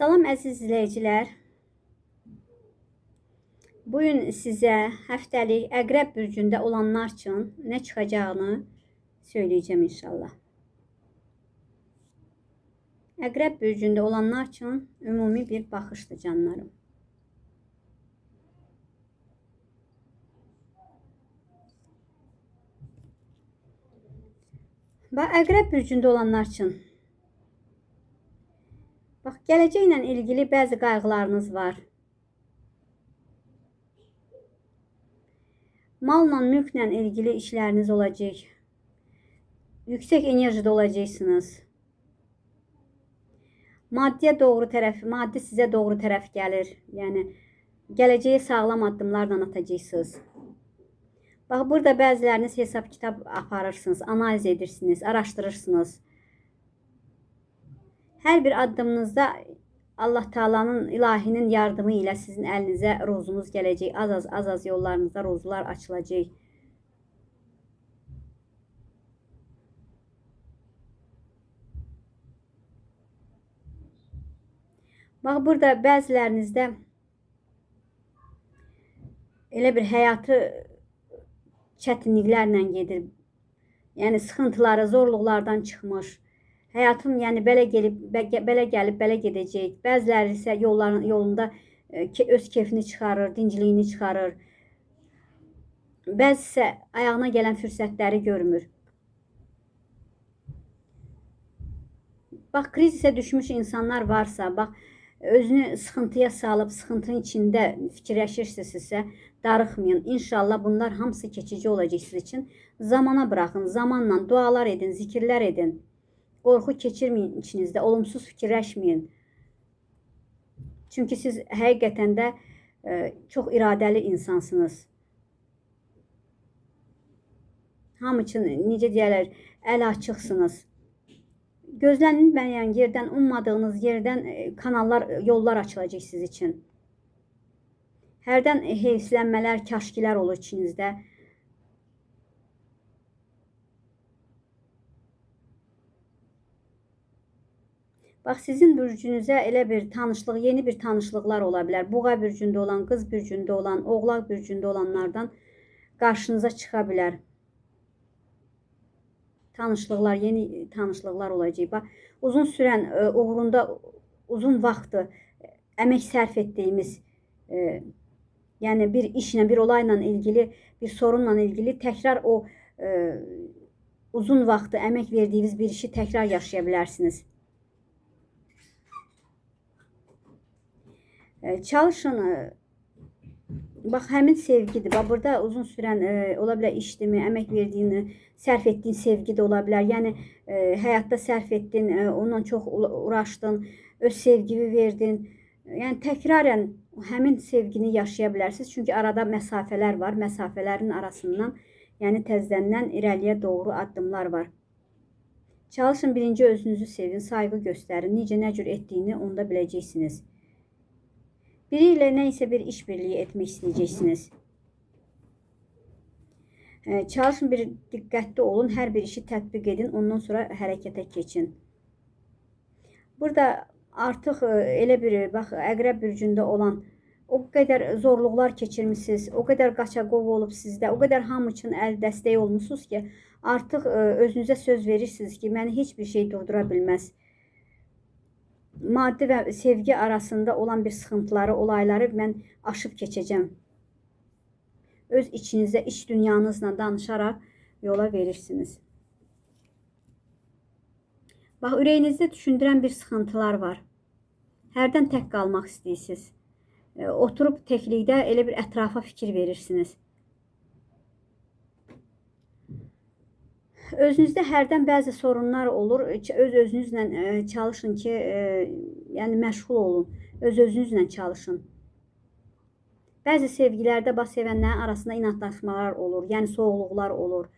Salam əziz izləyicilər. Bu gün sizə həftəlik Əqrəb bürcündə olanlar üçün nə çıxacağını söyləyəcəm inşallah. Əqrəb bürcündə olanlar üçün ümumi bir baxışdır canlarım. Bax, Əqrəb bürcündə olanlar üçün Bax, gələcəklə ilgili bəzi qayğılarınız var. Malla, mülklə ilgili işləriniz olacaq. Yüksək enerjide olacaqsınız. Maddiyə doğru tərəf, maddi sizə doğru tərəf gəlir. Yəni gələcəyə sağlam addımlarla atacaqsınız. Bax, burada bəziləriniz hesab kitab aparırsınız, analiz edirsiniz, araşdırırsınız. Hər bir addımınızda Allah Taala'nın ilahinin yardımı ilə sizin əlinizə rozunuz gələcək. Az-az az-az yollarınızda rozular açılacaq. Bax burada bəzilərinizdə elə bir həyatı çətinliklərlə gedir. Yəni sıxıntıları, zorluqlardan çıxmış. Həyatım yəni belə gəlib, belə gəlib, belə gedəcək. Bəziləri isə yolların yolunda e, öz keyfini çıxarır, dincliyini çıxarır. Bəzisi isə ayağına gələn fürsətləri görmür. Bax, krizisə düşmüş insanlar varsa, bax, özünü sıxıntıya salıb, sıxıntının içində fikirləşirsinizsə, darıxmayın. İnşallah bunlar hamısı keçici olacaq siz üçün. Zamana buraxın, zamanla dualar edin, zikirlər edin. Qorxu keçirməyin içinizdə, olumsuz fikirləşməyin. Çünki siz həqiqətən də e, çox iradəli insansınız. Hamı üçün necə deyərlər, əl açıqsınız. Gözlənilməyən yerdən, ummadığınız yerdən e, kanallar, yollar açılacaq siz üçün. Hərdən heyslənmələr, kaşkilər olur içinizdə. Bax sizin bürcünüzə elə bir tanışlıq, yeni bir tanışlıqlar ola bilər. Buğa bürcündə olan, qız bürcündə olan, oğlaq bürcündə olanlardan qarşınıza çıxa bilər. Tanışlıqlar, yeni tanışlıqlar olacaq. Bax, uzun sürən e, uğrunda uzun vaxtı əmək sərf etdiyimiz e, yəni bir işlə, bir olayla ilgili, bir sorunla ilgili təkrar o e, uzun vaxtı əmək verdiyiniz bir işi təkrar yaşaya bilərsiniz. E, çalışın e, bax həmin sevgidir. Bax burada uzun sürən e, ola bilər işdimi, əmək verdiyini, sərf etdiyin sevgi də ola bilər. Yəni e, həyatda sərf etdin, e, onunla çox uğraşdın, öz sevgini verdin. Yəni təkrarən həmin sevgini yaşaya bilərsiniz. Çünki arada məsafələr var. Məsafələrin arasından, yəni təzədən irəliyə doğru addımlar var. Çalışın birinci özünüzü sevin, sayğı göstərin. Necə nə cür etdiyini onda biləcəksiniz. Biriyle neyse bir işbirliği etmek istəyəcəksiniz. Çalışın bir diqqətli olun, hər bir işi tətbiq edin, ondan sonra hərəkətə keçin. Burada artıq e, elə bir bax Əqrəb bürcündə olan o qədər zorluqlar keçirmisiniz, o qədər qaçaqov olub sizdə, o qədər hamı üçün əl dəstək olmusunuz ki, artıq e, özünüzə söz verirsiniz ki, məni heç bir şey durdura bilməz maddi və sevgi arasında olan bir sıxıntıları, olayları mən aşıb keçəcəm. Öz içinizdə, iç dünyanızla danışaraq yola verirsiniz. Bax, ürəyinizdə düşündürən bir sıxıntılar var. Hərdən tək qalmaq istəyirsiniz. E, oturub təklikdə elə bir ətrafa fikir verirsiniz. Özünüzdə hərdən bəzi sorunlar olur. Öz özünüzlə e, çalışın ki, e, yəni məşğul olun. Öz özünüzlə çalışın. Bəzi sevgilərdə baş sevənlərin arasında inadlaşmalar olur, yəni soğuqluqlar olur.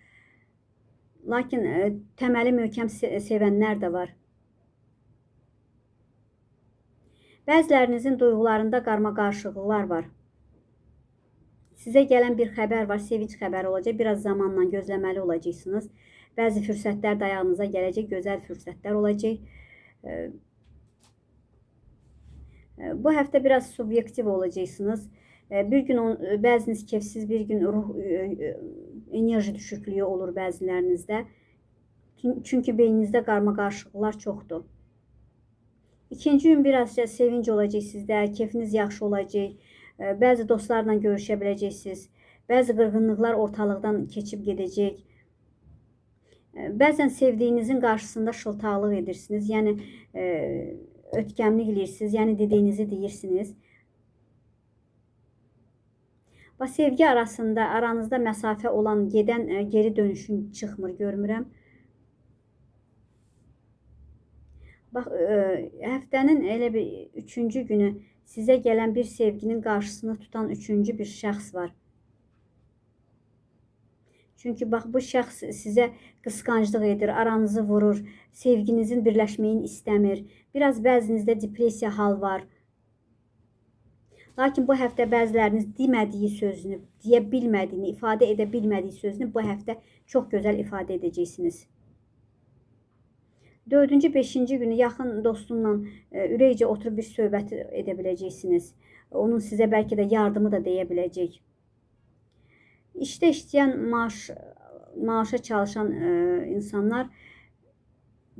Lakin e, təməli möhkəm sevənlər də var. Bəzilərinizin duyğularında qarma-qarışıqlıqlar var. Sizə gələn bir xəbər var, sevinç xəbəri olacaq. Biraz zamanla gözləməli olacaqsınız. Bəzi fürsətlər də ayağınıza gələcək, gözəl fürsətlər olacaq. Bu həftə biraz subyektiv olacaqsınız. Bir gün bəziniz kefsiz, bir gün ruh enerji düşüklüyü olur bəzilərinizdə. Çün- Çünki beyninizdə qarma-qarışıqlıqlar çoxdur. İkinci gün birazca sevinç olacaq sizdə, keyfiniz yaxşı olacaq. Bəzi dostlarla görüşə biləcəksiniz. Bəzi qırğınlıqlar ortalıqdan keçib gedəcək. E, Bəzən sevdiyinizin qarşısında şıltaqlıq edirsiniz. Yəni e, ötkəmlik eləyirsiniz. Yəni dediyinizi deyirsiniz. Və sevgi arasında aranızda məsafə olan, gedən, e, geri dönüşün çıxmır, görmürəm. Bax, e, həftənin elə bir üçüncü günü sizə gələn bir sevginin qarşısını tutan üçüncü bir şəxs var. Çünki bax bu şəxs sizə qısqanclıq edir, aranızı vurur, sevginizin birləşməyini istəmir. Biraz bəzinizdə depressiya hal var. Lakin bu həftə bəziləriniz demədiyi sözünü, deyə bilmədiyini, ifadə edə bilmədiyi sözünü bu həftə çox gözəl ifadə edəcəksiniz. Dördüncü, beşinci günü yaxın dostunla e, ürəkcə oturub bir söhbət edə biləcəksiniz. Onun sizə bəlkə də yardımı da deyə biləcək. İşdə işləyən maaş maaşa çalışan e, insanlar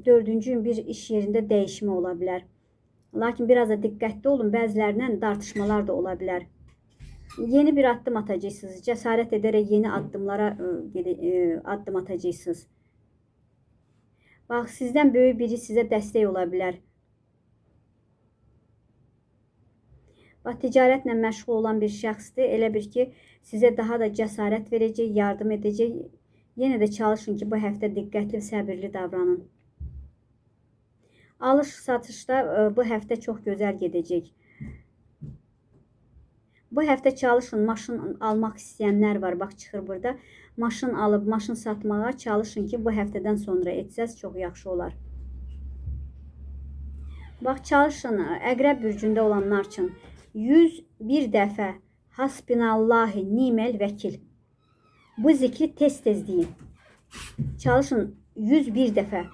dördüncü bir iş yerində dəyişmə ola. Lakin biraz da diqqətli olun, bəzilərindən dartışmalar da ola bilər. Yeni bir addım atacaqsınız. Cəsarət edərək yeni addımlara e, e, addım atacaqsınız. Bax, sizdən böyük biri sizə dəstək ola bilər. Bax, ticarətlə məşğul olan bir şəxsdir. Elə bir ki, sizə daha da cəsarət verəcək, yardım edəcək. Yenə də çalışın ki, bu həftə diqqətli, səbirli davranın. Alış-satışda e, bu həftə çox gözəl gedəcək. Bu həftə çalışın, maşın almaq istəyənlər var. Bax çıxır burada. Maşın alıb maşın satmağa çalışın ki, bu həftədən sonra etsəz çox yaxşı olar. Bax çalışın, Əqrəb bürcündə olanlar üçün 101 dəfə Hasbinallahi nimel vəkil. Bu zikri tez-tez deyin. Çalışın 101 dəfə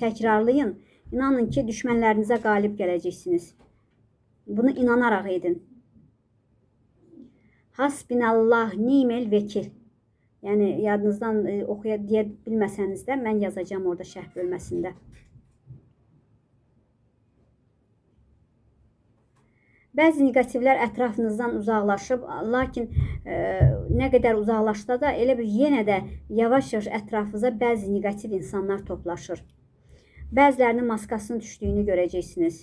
təkrarlayın. İnanın ki, düşmənlərinizə qalib gələcəksiniz. Bunu inanaraq edin. Hasbinallah nimel vekil. Yəni yadınızdan e, oxuya deyə bilməsəniz də mən yazacağam orada şərh bölməsində. Bəzi neqativlər ətrafınızdan uzaqlaşıb, lakin e, nə qədər uzaqlaşsa da elə bir yenə də yavaş-yavaş ətrafınıza bəzi neqativ insanlar toplaşır. Bəzilərinin maskasının düşdüyünü görəcəksiniz.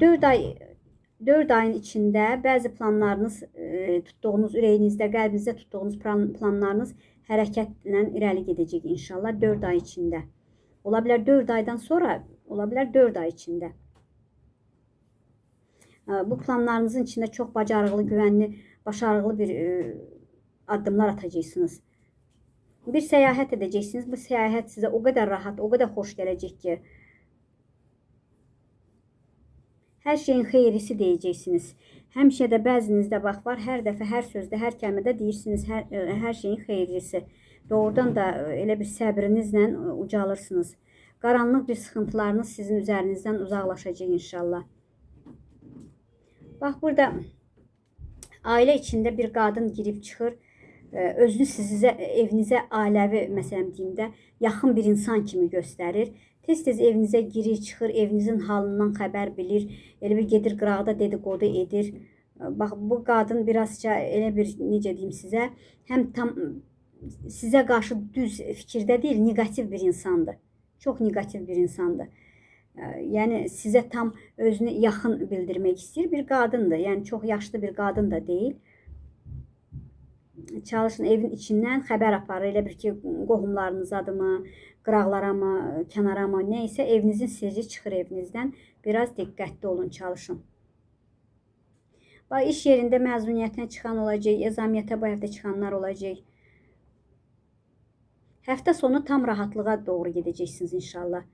4 ay 4 ayın içində bəzi planlarınız, e, tutduğunuz ürəyinizdə, qəlbinizdə tutduğunuz plan, planlarınız hərəkətlə irəli gedəcək inşallah 4 ay içində. Ola bilər 4 aydan sonra, ola bilər 4 ay içində. E, Bu planlarınızın içində çox bacarıqlı, güvənli, başarılı bir e, addımlar atacaqsınız. Bir səyahət edəcəksiniz. Bu səyahət sizə o qədər rahat, o qədər xoş gələcək ki, hər şeyin xeyrisi deyəcəksiniz. Həmişə də bəzinizdə bax var, hər dəfə, hər sözdə, hər kəlmədə deyirsiniz hər, ə, hər şeyin xeyrisi. Doğrudan da ə, elə bir səbrinizlə ə, ucalırsınız. Qaranlıq bir sıxıntılarınız sizin üzərinizdən uzaqlaşacaq inşallah. Bax burada ailə içində bir qadın girib çıxır. Ə, Özünü sizə evinizə ailəvi məsələn deyim də yaxın bir insan kimi göstərir. Tez-tez evinizə girir, çıxır, evinizin halından xəbər bilir. Elə bir gedir qıraqda dedikodu edir. Bax bu qadın birazca elə bir necə deyim sizə, həm tam sizə qarşı düz fikirdə deyil, neqativ bir insandır. Çox neqativ bir insandır. Ə, Yəni sizə tam özünü yaxın bildirmək istəyir bir qadındır. Yəni çox yaşlı bir qadın da deyil. Çalışın evin içindən xəbər aparır. Elə bir ki, qohumlarınızdadımı, qıraqlara mı, kənara mı, nə isə evinizin sirri çıxır evinizdən. Biraz diqqətli olun, çalışın. Bax iş yerində məzuniyyətinə çıxan olacaq, ezamiyyətə bu həftə çıxanlar olacaq. Həftə sonu tam rahatlığa doğru gedəcəksiniz inşallah.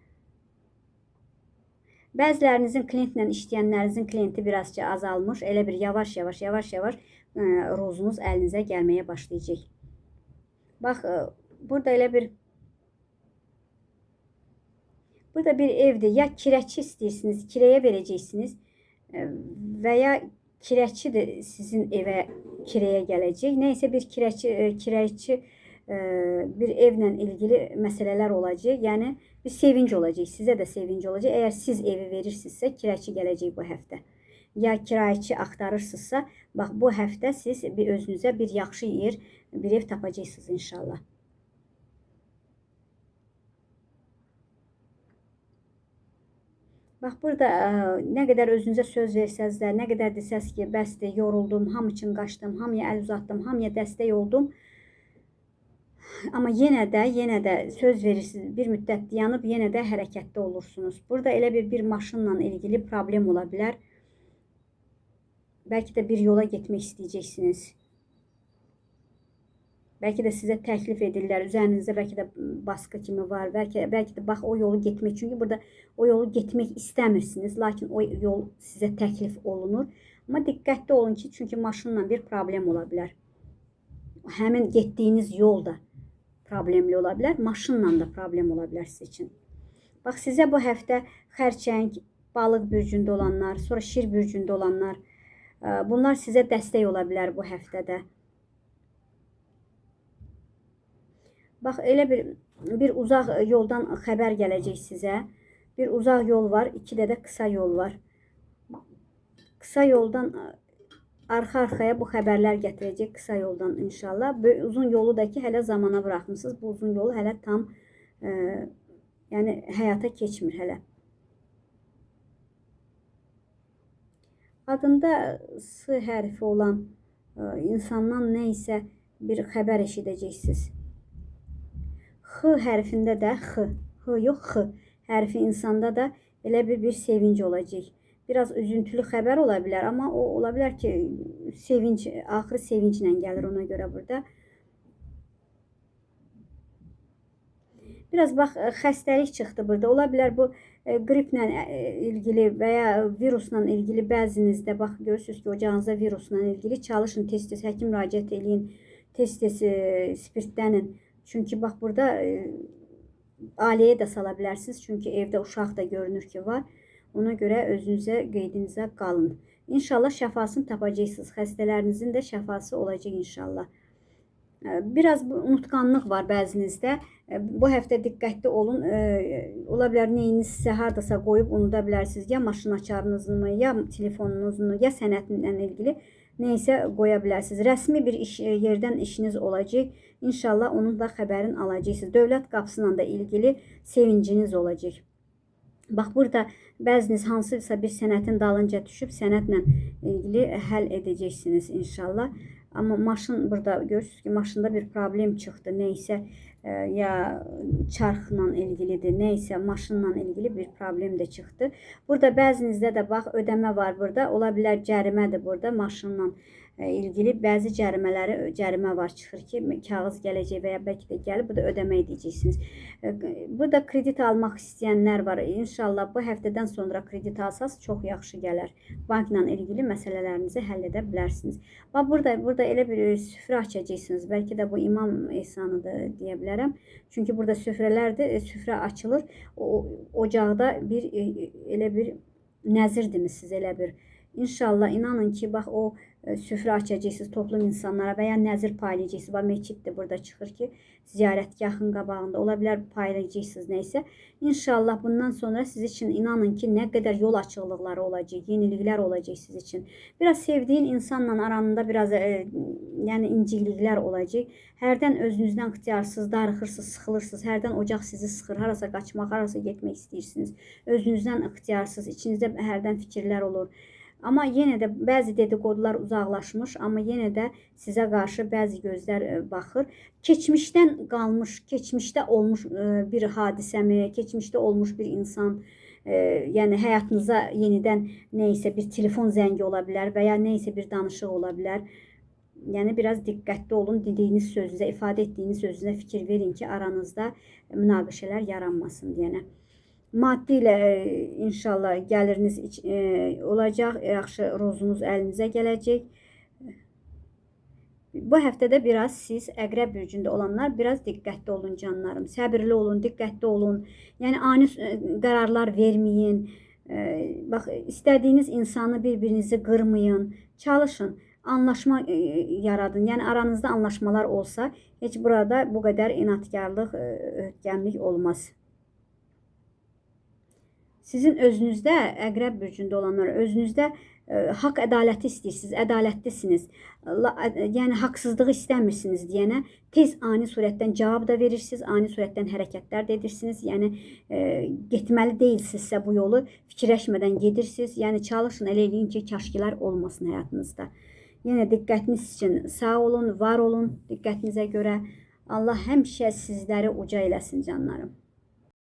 Bəzilərinizin klientlə işləyənlərinizin klienti birazca azalmış. Elə bir yavaş-yavaş, yavaş-yavaş ə, rozunuz əlinizə gəlməyə başlayacaq. Bax, ə, burada elə bir Burada bir evde ya kirəçi istəyirsiniz, kirəyə verəcəksiniz e, və ya kirəçi də sizin evə kirəyə gələcək. Nəysə bir kirəçi e, kirəçi e, bir evlə ilgili məsələlər olacaq. Yəni bir sevinc olacaq. Sizə də sevinc olacaq. Əgər siz evi verirsinizsə, kirəçi gələcək bu həftə. Ya kirayəçi axtarırsınızsa, bax bu həftə siz bir özünüzə bir yaxşı yer, bir ev tapacaqsınız inşallah. Bax burada ə, nə qədər söz versəz də, nə qədər desəz ki, bəsdir, yoruldum, hamı üçün qaçdım, hamıya əl uzatdım, hamıya dəstək oldum. Amma yenə də, yenə də söz verirsiniz, bir müddət dayanıb yenə də hərəkətdə olursunuz. Burada elə bir bir maşınla ilgili problem ola bilər. Bəlkə də bir yola getmək istəyəcəksiniz. Bəlkə də sizə təklif edirlər. Üzərinizdə bəlkə də baskı kimi var. Bəlkə bəlkə də bax o yolu getmək. Çünki burada o yolu getmək istəmirsiniz, lakin o yol sizə təklif olunur. Amma diqqətli olun ki, çünki maşınla bir problem ola bilər. Həmin getdiyiniz yol da problemli ola bilər, maşınla da problem ola bilər sizin üçün. Bax sizə bu həftə xərçəng, balıq bürcündə olanlar, sonra şir bürcündə olanlar, ə, bunlar sizə dəstək ola bilər bu həftədə. Bax elə bir bir uzaq yoldan xəbər gələcək sizə. Bir uzaq yol var, iki də də qısa yol var. Qısa yoldan ə, arxa-arxaya bu xəbərlər gətirəcək qısa yoldan inşallah. Bu uzun yolu da ki hələ zamana buraxmısınız. Bu uzun yolu hələ tam ə, yəni həyata keçmir hələ. Adında S hərfi olan ə, insandan nə isə bir xəbər eşidəcəksiniz. X hərfində də X, X yox X hərfi insanda da elə bir bir sevinc olacaq. Biraz üzüntülü xəbər ola bilər, amma o ola bilər ki, sevinç, axırı sevinclə gəlir ona görə burada. Biraz bax xəstəlik çıxdı burada. Ola bilər bu e, qriplə e, ilgili və ya virusla ilgili bəzinizdə bax görürsüz ki, ocağınızda virusla ilgili çalışın tez-tez həkim müraciət eləyin. Tez-tez e, spirtllənin. Çünki bax burada e, ailəyə də sala bilərsiniz. Çünki evdə uşaq da görünür ki, var. Ona görə özünüzə, qeydinizə qalın. İnşallah şəfasını tapacaqsınız. Xəstələrinizin də şəfası olacaq inşallah. Biraz unutqanlıq var bəzinizdə. Bu həftə diqqətli olun. Ola bilər neyinizsə hardasa qoyub unuda bilərsiniz. Ya maşın açarınızı, ya telefonunuzunu, ya sənədlə ilgili neysə qoya bilərsiniz. Rəsmi bir iş yerdən işiniz olacaq. İnşallah onun da xəbərin alacaqsınız. Dövlət qapısıyla da ilgili sevinciniz olacaq. Bax burada bəziniz hansısa bir sənədin dalınca düşüb sənədlə ilgili həll edəcəksiniz inşallah. Amma maşın burada görürsüz ki, maşında bir problem çıxdı. Nəysə e, ya çarxla ilgilidir, nəysə maşınla ilgili bir problem də çıxdı. Burada bəzinizdə də bax ödəmə var burada. Ola bilər cərimədir burada maşınla ilgili bəzi cərimələri cərimə var çıxır ki, kağız gələcək və ya bəlkə də gəlib bu da ödəmə edəcəksiniz. E, Burada kredit almaq istəyənlər var. İnşallah bu həftədən sonra kredit alsaz çox yaxşı gələr. Bankla ilgili məsələlərinizi həll edə bilərsiniz. Bax burada burada elə bir süfrə açacaqsınız. Bəlkə də bu imam ehsanıdır deyə bilərəm. Çünki burada süfrələrdir, e, süfrə açılır. O ocaqda bir e, elə bir nəzirdiniz elə bir. İnşallah inanın ki, bax o e, süfrə açacaqsınız toplum insanlara və ya nəzir paylayacaqsınız. Bax məsciddir burada çıxır ki, ziyarətgahın qabağında ola bilər paylayacaqsınız nəysə. İnşallah bundan sonra siz üçün inanın ki, nə qədər yol açıqlıqları olacaq, yeniliklər olacaq siz üçün. Biraz sevdiyin insanla aranda biraz e, yəni incikliklər olacaq. Hərdən özünüzdən ixtiyarsız darıxırsınız, sıxılırsınız. Hərdən ocaq sizi sıxır, harasa qaçmaq, harasa getmək istəyirsiniz. Özünüzdən ixtiyarsız, içinizdə hərdən fikirlər olur. Amma yenə də bəzi dedikodular uzaqlaşmış, amma yenə də sizə qarşı bəzi gözlər e, baxır. Keçmişdən qalmış, keçmişdə olmuş e, bir hadisəmi, keçmişdə olmuş bir insan, e, yəni həyatınıza yenidən nə isə bir telefon zəngi ola bilər və ya nə isə bir danışıq ola bilər. Yəni biraz diqqətli olun, dediyiniz sözünüzə, ifadə etdiyiniz sözünə fikir verin ki, aranızda münaqişələr yaranmasın deyənə maddi ilə e, inşallah gəliriniz e, olacaq, yaxşı rozunuz əlinizə gələcək. Bu həftədə biraz siz Əqrəb bürcündə olanlar biraz diqqətli olun canlarım. Səbirli olun, diqqətli olun. Yəni ani e, qərarlar verməyin. E, Bax, istədiyiniz insanı bir-birinizi qırmayın. Çalışın, anlaşma e, yaradın. Yəni aranızda anlaşmalar olsa, heç burada bu qədər inadkarlıq, e, öhdəmlik olmaz. Sizin özünüzdə Əqrəb bürcündə olanlar özünüzdə e, haqq ədaləti istəyirsiniz, ədalətlisiniz. La- ə- Yəni haqsızlığı istəmirsiniz deyənə tez ani surətdən cavab da verirsiniz, ani surətdən hərəkətlər də edirsiniz. Yəni e, getməli deyilsinizsə bu yolu fikirləşmədən gedirsiniz. Yəni çalışın elə eləyin ki, kaşkilər olmasın həyatınızda. Yenə diqqətiniz üçün sağ olun, var olun diqqətinizə görə. Allah həmişə sizləri uca eləsin canlarım.